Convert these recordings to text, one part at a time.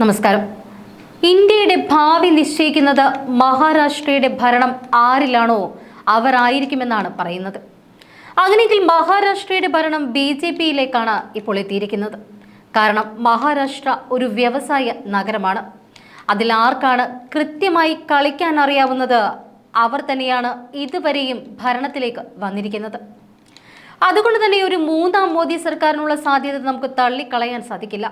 നമസ്കാരം. ഇന്ത്യയുടെ ഭാവി നിശ്ചയിക്കുന്നത് മഹാരാഷ്ട്രയുടെ ഭരണം ആരിലാണോ അവരായിരിക്കുമെന്നാണ് പറയുന്നത്. അങ്ങനെയെങ്കിൽ മഹാരാഷ്ട്രയുടെ ഭരണം ബി ജെ പിയിലേക്കാണ് ഇപ്പോൾ എത്തിയിരിക്കുന്നത്. കാരണം മഹാരാഷ്ട്ര ഒരു വ്യവസായ നഗരമാണ്. അതിൽ ആർക്കാണ് കൃത്യമായി കളിക്കാൻ അറിയാവുന്നത് അവർ തന്നെയാണ് ഇതുവരെയും ഭരണത്തിലേക്ക് വന്നിരിക്കുന്നത്. അതുകൊണ്ട് തന്നെ ഒരു മൂന്നാം മോദി സർക്കാരിനുള്ള സാധ്യത നമുക്ക് തള്ളിക്കളയാൻ സാധിക്കില്ല.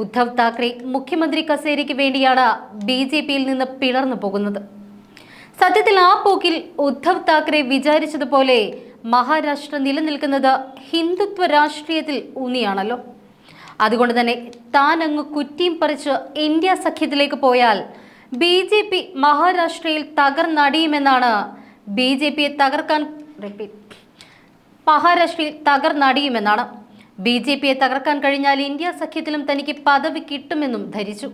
ഉദ്ധവ് താക്കറെ മുഖ്യമന്ത്രി കസേരയ്ക്ക് വേണ്ടിയാണ് ബി ജെ പിയിൽ നിന്ന് പിളർന്നു പോകുന്നത്. സത്യത്തിൽ ആ പോക്കിൽ ഉദ്ധവ് താക്കറെ വിചാരിച്ചതുപോലെ മഹാരാഷ്ട്ര നിലനിൽക്കുന്നത് ഹിന്ദുത്വ രാഷ്ട്രീയത്തിൽ ഊന്നിയാണല്ലോ. അതുകൊണ്ട് തന്നെ താൻ അങ്ങ് കുറ്റിയും പറിച്ച് ഇന്ത്യ സഖ്യത്തിലേക്ക് പോയാൽ ബി ജെ പി മഹാരാഷ്ട്രയിൽ തകർന്നടിയുമെന്നാണ് ബി ജെ പിയെ തകർക്കാൻ റിപ്പീറ്റ്. മഹാരാഷ്ട്രയിൽ തകർന്നടിയുമെന്നാണ്. ബി ജെ പിയെ തകർക്കാൻ കഴിഞ്ഞാൽ ഇന്ത്യ സഖ്യത്തിലും തനിക്ക് പദവി കിട്ടുമെന്നും ധരിച്ചു.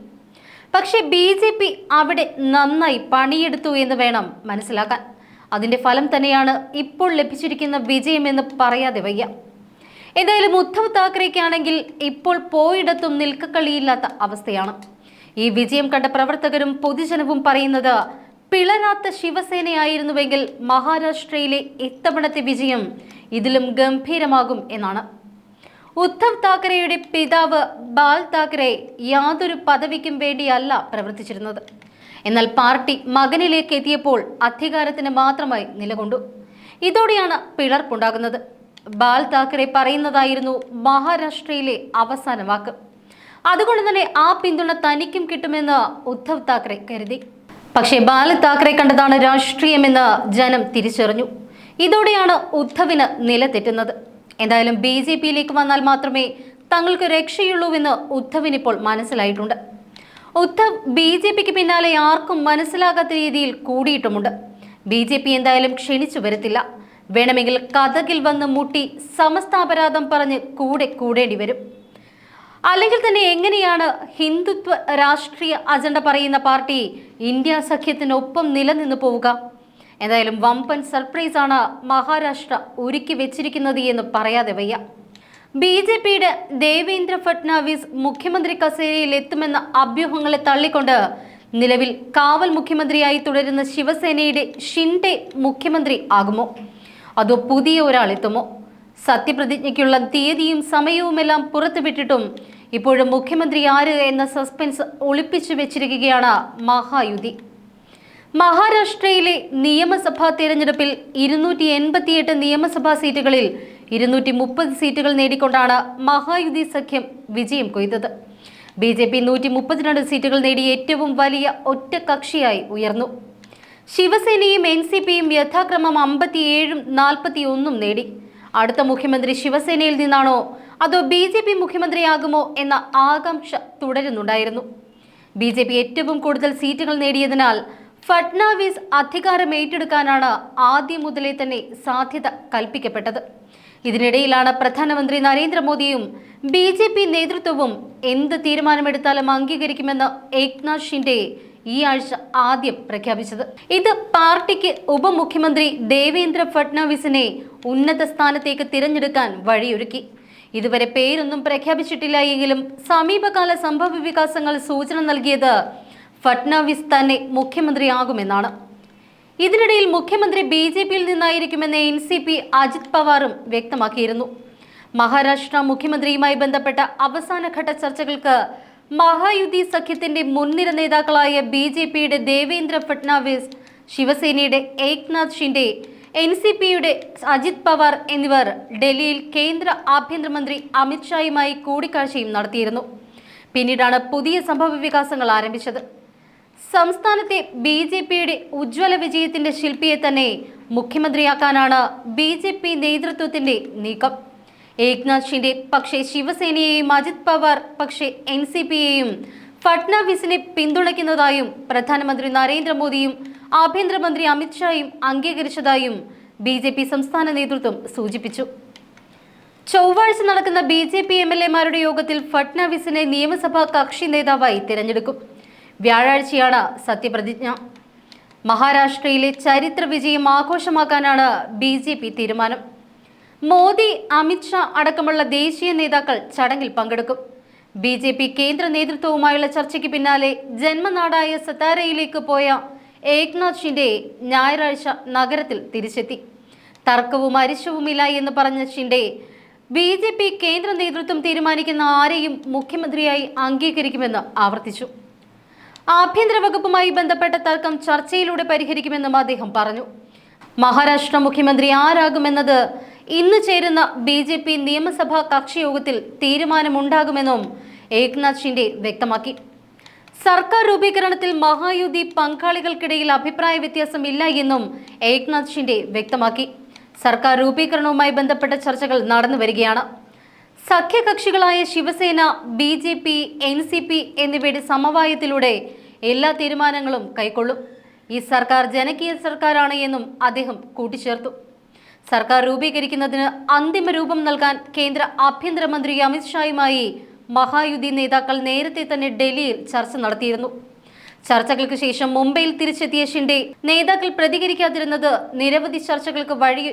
പക്ഷേ ബി ജെ പി അവിടെ നന്നായി പണിയെടുത്തു എന്ന് വേണം മനസ്സിലാക്കാൻ. അതിന്റെ ഫലം തന്നെയാണ് ഇപ്പോൾ ലഭിച്ചിരിക്കുന്ന വിജയമെന്ന് പറയാതെ വയ്യ. എന്തായാലും ഉദ്ധവ് താക്കറേക്കാണെങ്കിൽ ഇപ്പോൾ പോയിടത്തും നിൽക്കക്കളിയില്ലാത്ത അവസ്ഥയാണ്. ഈ വിജയം കണ്ട പ്രവർത്തകരും പൊതുജനവും പറയുന്നത് പിളരാത്ത ശിവസേനയായിരുന്നുവെങ്കിൽ മഹാരാഷ്ട്രയിലെ ഇത്തവണത്തെ വിജയം ഇതിലും ഗംഭീരമാകും എന്നാണ്. ഉദ്ധവ് താക്കറെയുടെ പിതാവ് ബാൽ താക്കറെ യാതൊരു പദവിക്കും വേണ്ടിയല്ല പ്രവർത്തിച്ചിരുന്നത്. എന്നാൽ പാർട്ടി മകനിലേക്ക് എത്തിയപ്പോൾ അധികാരത്തിന് മാത്രമായി നിലകൊണ്ടു. ഇതോടെയാണ് പിളർപ്പുണ്ടാകുന്നത്. ബാൽ താക്കറെ പറയുന്നതായിരുന്നു മഹാരാഷ്ട്രയിലെ അവസാന വാക്ക്. അതുകൊണ്ട് തന്നെ ആ പിന്തുണ തനിക്കും കിട്ടുമെന്ന് ഉദ്ധവ് താക്കറെ കരുതി. പക്ഷേ ബാല താക്കറെ കണ്ടതാണ് രാഷ്ട്രീയമെന്ന് ജനം തിരിച്ചറിഞ്ഞു. ഇതോടെയാണ് ഉദ്ധവിന് നിലതെറ്റുന്നത്. എന്തായാലും ബി ജെ പിയിലേക്ക് വന്നാൽ മാത്രമേ തങ്ങൾക്ക് രക്ഷയുള്ളൂവെന്ന് ഉദ്ധവിനിപ്പോൾ മനസ്സിലായിട്ടുണ്ട്. ഉദ്ധവ് ബി ജെ പിക്ക് പിന്നാലെ ആർക്കും മനസ്സിലാകാത്ത രീതിയിൽ കൂടിയിട്ടുമുണ്ട്. ബി ജെ പി എന്തായാലും ക്ഷണിച്ചു വരത്തില്ല. വേണമെങ്കിൽ കഥകിൽ വന്ന് മുട്ടി സമസ്താപരാധം പറഞ്ഞ് കൂടെ കൂടേണ്ടി വരും. അല്ലെങ്കിൽ തന്നെ എങ്ങനെയാണ് ഹിന്ദുത്വ രാഷ്ട്രീയ അജണ്ട പറയുന്ന പാർട്ടി ഇന്ത്യ സഖ്യത്തിനൊപ്പം നിലനിന്ന് പോവുക? എന്തായാലും വമ്പൻ സർപ്രൈസാണ് മഹാരാഷ്ട്ര ഒരുക്കി വെച്ചിരിക്കുന്നത് എന്ന് പറയാതെ വയ്യ. ബി ജെ പിയുടെ ദേവേന്ദ്ര ഫട്നാവിസ് മുഖ്യമന്ത്രി കസേരയിൽ എത്തുമെന്ന അഭ്യൂഹങ്ങളെ തള്ളിക്കൊണ്ട് നിലവിൽ കാവൽ മുഖ്യമന്ത്രിയായി തുടരുന്ന ശിവസേനയുടെ ഷിൻഡെ മുഖ്യമന്ത്രി ആകുമോ? അതോ പുതിയ ഒരാൾ എത്തുമോ? സത്യപ്രതിജ്ഞയ്ക്കുള്ള തീയതിയും സമയവുമെല്ലാം പുറത്തുവിട്ടിട്ടും ഇപ്പോഴും മുഖ്യമന്ത്രി ആര് എന്ന സസ്പെൻസ് ഒളിപ്പിച്ചു വെച്ചിരിക്കുകയാണ് മഹായുതി. മഹാരാഷ്ട്രയിലെ നിയമസഭാ തെരഞ്ഞെടുപ്പിൽ ഇരുന്നൂറ്റി എൺപത്തിയെട്ട് നിയമസഭാ സീറ്റുകളിൽ ഇരുന്നൂറ്റി മുപ്പത് സീറ്റുകൾ നേടിക്കൊണ്ടാണ് മഹായുതി സഖ്യം വിജയം കൊയ്തത്. ബി ജെ പി നൂറ്റി മുപ്പത്തിരണ്ട് സീറ്റുകൾ നേടി ഏറ്റവും വലിയ ഒറ്റ കക്ഷിയായി ഉയർന്നു. ശിവസേനയും എൻ സി പിയും യഥാക്രമം അമ്പത്തിയേഴും നാൽപ്പത്തിയൊന്നും നേടി. അടുത്ത മുഖ്യമന്ത്രി ശിവസേനയിൽ നിന്നാണോ അതോ ബി ജെ പി മുഖ്യമന്ത്രിയാകുമോ എന്ന ആകാംക്ഷ തുടരുന്നുണ്ടായിരുന്നു. ബി ജെ പി ഏറ്റവും കൂടുതൽ സീറ്റുകൾ നേടിയതിനാൽ ഫട്നാവിസ് അധികാരം ഏറ്റെടുക്കാനാണ് ആദ്യം മുതലേ തന്നെ സാധ്യത കൽപ്പിക്കപ്പെട്ടത്. ഇതിനിടയിലാണ് പ്രധാനമന്ത്രി നരേന്ദ്രമോദിയും ബി ജെ പി നേതൃത്വവും എന്ത് തീരുമാനമെടുത്താലും അംഗീകരിക്കുമെന്ന് ഏക്നാഥ് ഷിൻഡെ ഈ ആഴ്ച ആദ്യം പ്രഖ്യാപിച്ചത്. ഇത് പാർട്ടിക്ക് ഉപമുഖ്യമന്ത്രി ദേവേന്ദ്ര ഫട്നാവിസിനെ ഉന്നത സ്ഥാനത്തേക്ക് തിരഞ്ഞെടുക്കാൻ വഴിയൊരുക്കി. ഇതുവരെ പേരൊന്നും പ്രഖ്യാപിച്ചിട്ടില്ല എങ്കിലും സമീപകാല സംഭവ വികാസങ്ങൾ സൂചന നൽകിയത് ഫട്നാവിസ് തന്നെ മുഖ്യമന്ത്രിയാകുമെന്നാണ്. ഇതിനിടയിൽ മുഖ്യമന്ത്രി ബി ജെ പിയിൽ നിന്നായിരിക്കുമെന്ന് എൻ സി പി അജിത് പവാറും വ്യക്തമാക്കിയിരുന്നു. മഹാരാഷ്ട്ര മുഖ്യമന്ത്രിയുമായി ബന്ധപ്പെട്ട അവസാനഘട്ട ചർച്ചകൾക്ക് മഹായുതി സഖ്യത്തിന്റെ മുൻനിര നേതാക്കളായ ബി ജെ പിയുടെ ദേവേന്ദ്ര ഫട്നാവിസ് ശിവസേനയുടെ ഏക്നാഥ് ഷിൻഡെ എൻ സി പിയുടെ അജിത് പവാർ എന്നിവർ ഡൽഹിയിൽ കേന്ദ്ര ആഭ്യന്തരമന്ത്രി അമിത്ഷായുമായി കൂടിക്കാഴ്ചയും നടത്തിയിരുന്നു. പിന്നീടാണ് പുതിയ സംഭവ വികാസങ്ങൾ ആരംഭിച്ചത്. സംസ്ഥാനത്തെ ബി ജെ പിയുടെ ഉജ്ജ്വല വിജയത്തിന്റെ ശില്പിയെ തന്നെ മുഖ്യമന്ത്രിയാക്കാനാണ് ബി ജെ പി നേതൃത്വത്തിന്റെ നീക്കം. ഏക്നാഥ് ഷിൻഡെ പക്ഷേ ശിവസേനയെയും അജിത് പവാർ പക്ഷേ എൻ സി പിയെയും ഫട്നാവിസിനെ പിന്തുണയ്ക്കുന്നതായും പ്രധാനമന്ത്രി നരേന്ദ്രമോദിയും ആഭ്യന്തരമന്ത്രി അമിത്ഷായും അംഗീകരിച്ചതായും ബി ജെ പി സംസ്ഥാന നേതൃത്വം സൂചിപ്പിച്ചു. ചൊവ്വാഴ്ച നടക്കുന്ന B J P M L എമാരുടെ യോഗത്തിൽ ഫട്നാവിസിനെ നിയമസഭാ കക്ഷി നേതാവായി തിരഞ്ഞെടുക്കും. വ്യാഴാഴ്ചയാണ് സത്യപ്രതിജ്ഞ. മഹാരാഷ്ട്രയിലെ ചരിത്ര വിജയം ആഘോഷമാക്കാനാണ് ബി ജെ പി തീരുമാനം. മോദി അമിത്ഷാ അടക്കമുള്ള ദേശീയ നേതാക്കൾ ചടങ്ങിൽ പങ്കെടുക്കും. ബി ജെ പി കേന്ദ്ര നേതൃത്വവുമായുള്ള ചർച്ചയ്ക്ക് പിന്നാലെ ജന്മനാടായ സതാരയിലേക്ക് പോയ ഏക്നാഥ് ഷിൻഡെ ഞായറാഴ്ച നഗരത്തിൽ തിരിച്ചെത്തി. തർക്കവും അരിശവുമില്ല എന്ന് പറഞ്ഞ ഷിൻഡെ ബി ജെ പി കേന്ദ്ര നേതൃത്വം തീരുമാനിക്കുന്ന ആരെയും മുഖ്യമന്ത്രിയായി അംഗീകരിക്കുമെന്ന് ആവർത്തിച്ചു. ആഭ്യന്തര വകുപ്പുമായി ബന്ധപ്പെട്ട തർക്കം ചർച്ചയിലൂടെ പരിഹരിക്കുമെന്നും അദ്ദേഹം പറഞ്ഞു. മഹാരാഷ്ട്ര മുഖ്യമന്ത്രി ആരാകുമെന്നത് ഇന്ന് ചേരുന്ന ബി ജെ പി നിയമസഭാ കക്ഷിയോഗത്തിൽ തീരുമാനമുണ്ടാകുമെന്നും ഏക്നാഥ് ഷിൻഡെ വ്യക്തമാക്കി. സർക്കാർ രൂപീകരണത്തിൽ മഹായുതി പങ്കാളികൾക്കിടയിൽ അഭിപ്രായ വ്യത്യാസമില്ല എന്നും ഏക്നാഥ് ഷിൻഡെ വ്യക്തമാക്കി. സർക്കാർ രൂപീകരണവുമായി ബന്ധപ്പെട്ട ചർച്ചകൾ നടന്നു വരികയാണ് സഖ്യകക്ഷികളായ Shiv Sena B J P N C P എന്നിവയുടെ സമവായത്തിലൂടെ എല്ലാ തീരുമാനങ്ങളും കൈക്കൊള്ളും. ഈ സർക്കാർ ജനകീയ സർക്കാരാണ് എന്നും അദ്ദേഹം കൂട്ടിച്ചേർത്തു. സർക്കാർ രൂപീകരിക്കുന്നതിന് അന്തിമ രൂപം നൽകാൻ കേന്ദ്ര ആഭ്യന്തരമന്ത്രി അമിത്ഷായുമായി മഹായുതി നേതാക്കൾ നേരത്തെ തന്നെ ഡൽഹിയിൽ ചർച്ച നടത്തിയിരുന്നു. ചർച്ചകൾക്ക് ശേഷം മുംബൈയിൽ തിരിച്ചെത്തിയ ഷിൻഡെ നേതാക്കൾ പ്രതികരിക്കാതിരുന്നത് നിരവധി ചർച്ചകൾക്ക് വഴി